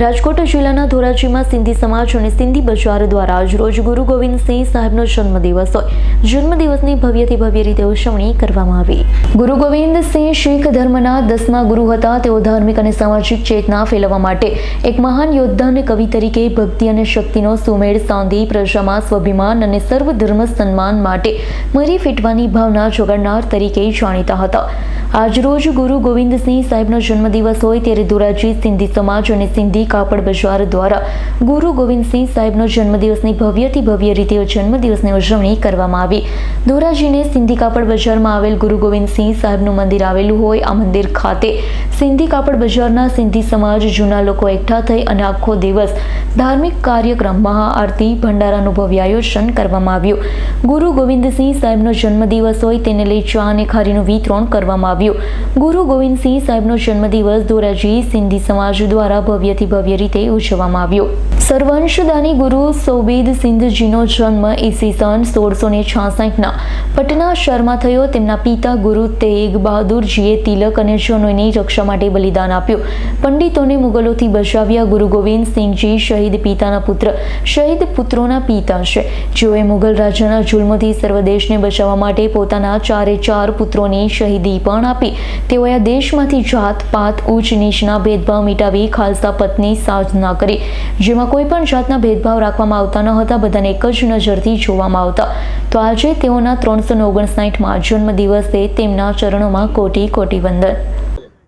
રાજકોટ જિલ્લાના ધોરાજીમાં સિંધી સમાજ અને સિંધી બજાર દ્વારા આજરોજ ગુરુ ગોવિંદસિંહ સાહેબનો જન્મદિવસ હોય. જન્મદિવસની ભવ્યથી ભવ્ય રીતે ઉજવણી કરવામાં આવી. ગુરુ ગોવિંદસિંહ શીખ ધર્મના દસમા ગુરુ હતા. તેઓ ધાર્મિક અને સામાજિક ચેતના ફેલાવવા માટે એક મહાન યોદ્ધા અને કવિ તરીકે ભક્તિ અને શક્તિનો સુમેળ સાંધી, પ્રજામાં સ્વાભિમાન અને સર્વ ધર્મ સન્માન માટે મરી ફીટવાની ભાવના જોગાડનાર તરીકે જાણીતા હતા. આજરોજ ગુરુ ગોવિંદસિંહ સાહેબનો જન્મદિવસ હોય ત્યારે ધોરાજી સિંધી સમાજ અને સિંધી કાપડ બજાર દ્વારા ગુરુ ગોવિંદસિંહ સાહેબનો જન્મદિવસની ભવ્યથી ભવ્ય રીતે જન્મદિવસની ઉજવણી કરવામાં આવી. ધોરાજીને સિંધી કાપડ બજારમાં આવેલ ગુરુ ગોવિંદસિંહ સાહેબનું મંદિર આવેલું હોય આ મંદિર ખાતે. સિંધી કાપડ બજારના સિંધી સમાજ જૂના લોકો એકઠા થઈ અને આખો દિવસ ધાર્મિક કાર્યક્રમ, મહાઆરતી, ભંડારાનું ભવ્ય આયોજન કરવામાં આવ્યું. ગુરુ ગોવિંદસિંહ સાહેબનો જન્મદિવસ હોય તેને લઈ ચા અને ખારીનું વિતરણ કરવામાં આવ્યું. ગુરુ ગોવિંદસિંહ સાહેબનો જન્મદિવસ ધોરાજી સિંધી સમાજ દ્વારા ભવ્યથી ભવ્ય રીતે ઉજવવામાં આવ્યો. સર્વંશદાની ગુરુ સૌબેદ સિંધજીનો જન્મ ઈસવી સન સોળસો ને છાસઠના પટના શહેરમાં થયો. તેમના પિતા ગુરુ તેગ બહાદુરજીએ તિલક અને જનોની રક્ષા માટે બલિદાન આપ્યું. પંડિતોને મુગલોથી બચાવ્યા ગુરુ ગોવિંદ સિંહજી શહીદ પિતાના પુત્ર. શહીદ પુત્રોના પિતા છે. જેઓએ મુગલ રાજાના જુલ્મથી સર્વદેશને બચાવવા માટે પોતાના ચારે ચાર પુત્રોની શહીદી પણ આપી. તેઓએ આ દેશમાંથી જાત પાત ઉચ્ચ નીચના ભેદભાવ મિટાવી ખાલસા પત્ની સાધના કરી. જેમાં કોઈ પણ જાતના ભેદભાવ રાખવામાં આવતા ન હતા બધાને એક જ નજરથી જોવામાં આવતા. તો આજે તેઓના ત્રણસો ને ઓગણસાઠમાં જન્મદિવસે તેમના ચરણોમાં કોટી કોટી વંદન.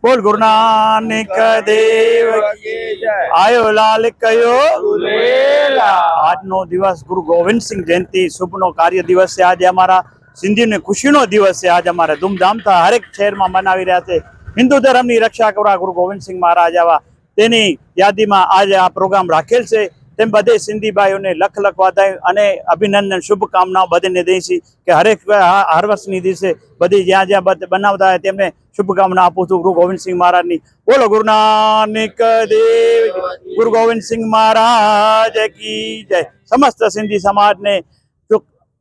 બોલ ગુરુ નાનક દેવ આયો લાલ કયો? આજનો દિવસ ગુરુ ગોવિંદ સિંહ જયંતિ શુભનો કાર્ય દિવસ છે. આજે અમારા સિંધીની ખુશીનો દિવસ છે. આજ અમારે ધૂમધામથી હરેક શહેરમાં મનાવી રહ્યા છે. હિન્દુ ધર્મની રક્ષા કરવા ગુરુ ગોવિંદસિંહ મહારાજ આવા તેની યાદીમાં આજે આ પ્રોગ્રામ રાખેલ છે. તેમ બધે સિંધી ભાઈઓને લખ લખ વધાય અને અભિનંદન, શુભકામનાઓ બધાને દઈ છે કે હરેક હર વર્ષની દિવસે બધી જ્યાં જ્યાં બનાવતા હોય તેમને શુભકામના આપું છું ગુરુ ગોવિંદસિંહ મહારાજની. બોલો ગુરુ નાનક દેવ. ગુરુ ગોવિંદસિંહ મહારાજ કી જય. સમસ્ત સિંધી સમાજને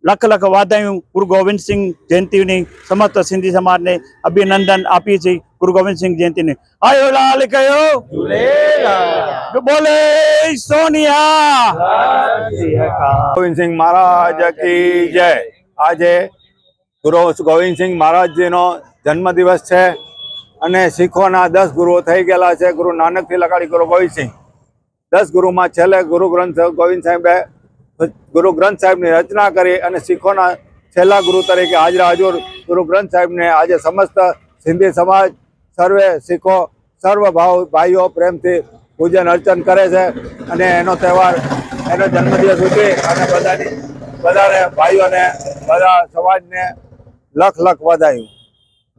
લખ લખ વાદાયું ગુરુ ગોવિંદસિંહ જયંતિની સમસ્ત સિંધી સમાજને અભિનંદન આપીએ છીએ ગુરુ ગોવિંદસિંહ જયંતિને. આયો લાલ કયો? બોલે સોનિયા. ગોવિંદસિંહ મહારાજ કી જય. આજે ગુરુ ગોવિંદસિંહ મહારાજજીનો જન્મદિવસ છે અને શીખોના દસ ગુરુઓ થઈ ગયેલા છે. ગુરુ નાનકથી લગાડી ગુરુ ગોવિંદસિંહ દસ ગુરુમાં છેલ્લે ગુરુ ગ્રંથ ગોવિંદ સાહેબે ગુરુ ગ્રંથ સાહેબની રચના કરી અને શીખોના છેલ્લા ગુરુ તરીકે હાજરા હજુર ગુરુ ગ્રંથ સાહેબને આજે સમસ્ત સિંધી સમાજ સર્વે શીખો સર્વ ભાવ ભાઈઓ પ્રેમથી પૂજન અર્ચન કરે છે અને એનો તહેવાર એનો જન્મદિવસ ઉજવી અને બધાની બધાને ભાઈઓને બધા સમાજને લખ લખ વધાયું.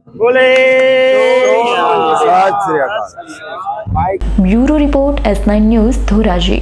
બોલે! Bureau report S nine news Dhoraji.